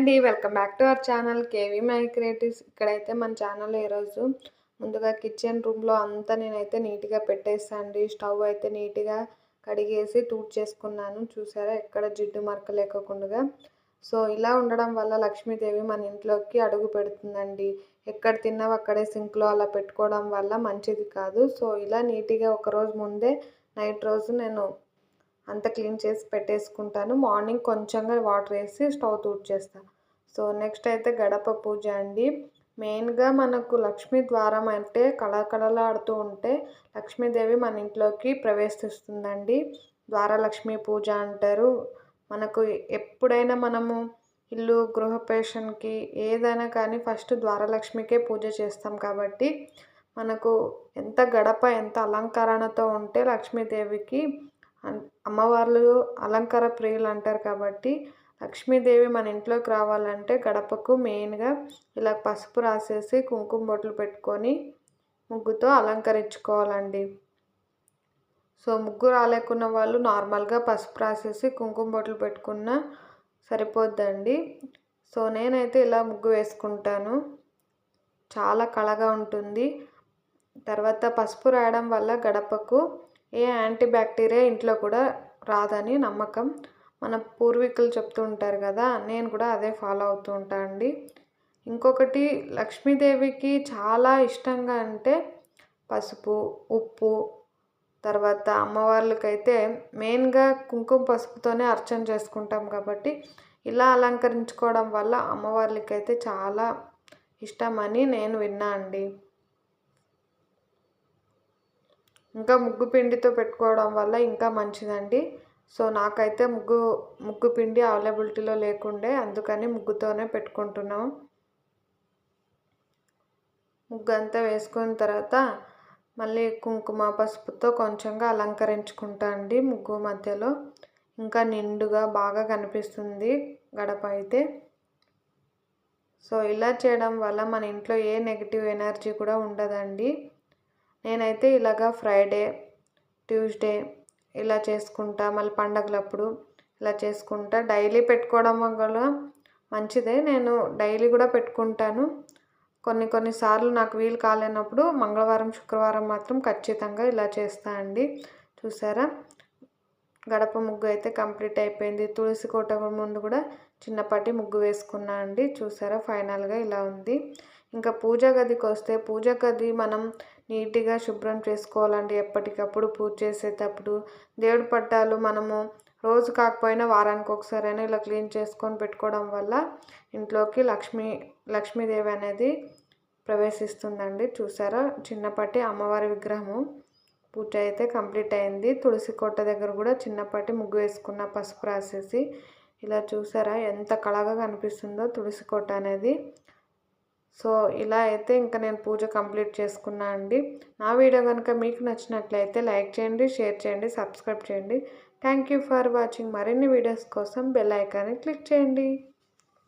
అండి welcome back to our channel KV my creatives. ఇక్కడైతే మన ఛానల్ ఈరోజు ముందుగా కిచెన్ రూమ్లో అంతా నేనైతే నీట్గా పెట్టేస్తాండి స్టవ్ అయితే నీట్గా కడిగేసి టూట్ చేసుకున్నాను. చూసారా? ఎక్కడ జిడ్డు మరక లేకుండా సో ఇలా ఉండడం వల్ల లక్ష్మీదేవి మన ఇంట్లోకి అడుగు పెడుతుందండి. ఎక్కడ తిన్నావు అక్కడే సింక్లో అలా పెట్టుకోవడం వల్ల మంచిది కాదు. సో ఇలా నీట్గా ఒకరోజు ముందే నైట్ రోజు నేను అంత క్లీన్ చేసి పెట్టేసుకుంటాను. మార్నింగ్ కొంచెంగా వాటర్ వేసి స్టవ్ తూడ్ చేస్తాను సో నెక్స్ట్ అయితే గడప పూజ అండి. మెయిన్గా మనకు లక్ష్మీ ద్వారం అంటే కళకళలాడుతూ ఉంటే లక్ష్మీదేవి మన ఇంట్లోకి ప్రవేశిస్తుందండి. ద్వారలక్ష్మి పూజ అంటారు. మనకు ఎప్పుడైనా మనము ఇల్లు గృహపేషన్కి ఏదైనా కానీ ఫస్ట్ ద్వారలక్ష్మికే పూజ చేస్తాం కాబట్టి మనకు ఎంత గడప ఎంత అలంకరణతో ఉంటే లక్ష్మీదేవికి అమ్మవార్లు అలంకార ప్రియులు అంటారు కాబట్టి లక్ష్మీదేవి మన ఇంట్లోకి రావాలంటే గడపకు మెయిన్గా ఇలా పసుపు రాసేసి కుంకుమ బొట్లు పెట్టుకొని ముగ్గుతో అలంకరించుకోవాలండి. సో ముగ్గు రాలేకున్న వాళ్ళు నార్మల్గా పసుపు రాసేసి కుంకుమ బొట్లు పెట్టుకున్న సరిపోద్దండి. సో నేనైతే ఇలా ముగ్గు వేసుకుంటాను. చాలా కళగా ఉంటుంది. తర్వాత పసుపు రాయడం వల్ల గడపకు ఏ యాంటీ బ్యాక్టీరియా ఇంట్లో కూడా రాదని నమ్మకం. మన పూర్వీకులు చెప్తూ ఉంటారు కదా నేను కూడా అదే ఫాలో అవుతూ ఉంటాను అండి. ఇంకొకటి లక్ష్మీదేవికి చాలా ఇష్టంగా అంటే పసుపు ఉప్పు తర్వాత అమ్మవార్లకైతే మెయిన్గా కుంకుమ పసుపుతోనే అర్చన చేసుకుంటాం కాబట్టి ఇలా అలంకరించుకోవడం వల్ల అమ్మవార్లకైతే చాలా ఇష్టమని నేను విన్నా అండి. ఇంకా ముగ్గు పిండితో పెట్టుకోవడం వల్ల ఇంకా మంచిదండి. సో నాకైతే ముగ్గు ముగ్గు పిండి అవైలబిలిటీలో లేకుండే అందుకని ముగ్గుతోనే పెట్టుకుంటున్నాం. ముగ్గు అంతా వేసుకున్న తర్వాత మళ్ళీ కుంకుమ పసుపుతో కొంచెంగా అలంకరించుకుంటా అండి ముగ్గు మధ్యలో. ఇంకా నిండుగా బాగా కనిపిస్తుంది గడప అయితే. సో ఇలా చేయడం వల్ల మన ఇంట్లో ఏ నెగిటివ్ ఎనర్జీ కూడా ఉండదండి. నేనైతే ఇలాగా ఫ్రైడే ట్యూస్డే ఇలా చేసుకుంటా. మళ్ళీ పండగలప్పుడు ఇలా చేసుకుంటా. డైలీ పెట్టుకోవడం వల్ల మంచిదే. నేను డైలీ కూడా పెట్టుకుంటాను. కొన్ని కొన్నిసార్లు నాకు వీలు కాలేనప్పుడు మంగళవారం శుక్రవారం మాత్రం ఖచ్చితంగా ఇలా చేస్తా అండి. చూసారా? గడప ముగ్గు అయితే కంప్లీట్ అయిపోయింది. తులసి కోట ముందు కూడా చిన్నపాటి ముగ్గు వేసుకున్నా అండి. చూసారా? ఫైనల్గా ఇలా ఉంది. ఇంకా పూజ గదికి వస్తే పూజ గది మనం నీట్గా శుభ్రం చేసుకోవాలండి. ఎప్పటికప్పుడు పూజ చేసేటప్పుడు దేవుడి పట్టాలు మనము రోజు కాకపోయినా వారానికి ఒకసారైనా ఇలా క్లీన్ చేసుకొని పెట్టుకోవడం వల్ల ఇంట్లోకి లక్ష్మీ లక్ష్మీదేవి అనేది ప్రవేశిస్తుందండి. చూసారా? చిన్నపాటి అమ్మవారి విగ్రహము. పూజ అయితే కంప్లీట్ అయింది. తులసి కోట దగ్గర కూడా చిన్నపాటి ముగ్గు వేసుకున్న పసుపు రాసేసి ఇలా చూసారా? ఎంత కళగా కనిపిస్తుందో తులసి కోట అనేది. సో ఇలా అయితే ఇంకా నేను పూజ కంప్లీట్ చేసుకున్నా అండి. నా వీడియో కనుక మీకు నచ్చినట్లయితే లైక్ చేయండి షేర్ చేయండి సబ్స్క్రైబ్ చేయండి. థ్యాంక్ యూ ఫర్ వాచింగ్ మరిన్ని వీడియోస్ కోసం బెల్ ఐకాన్ని క్లిక్ చేయండి.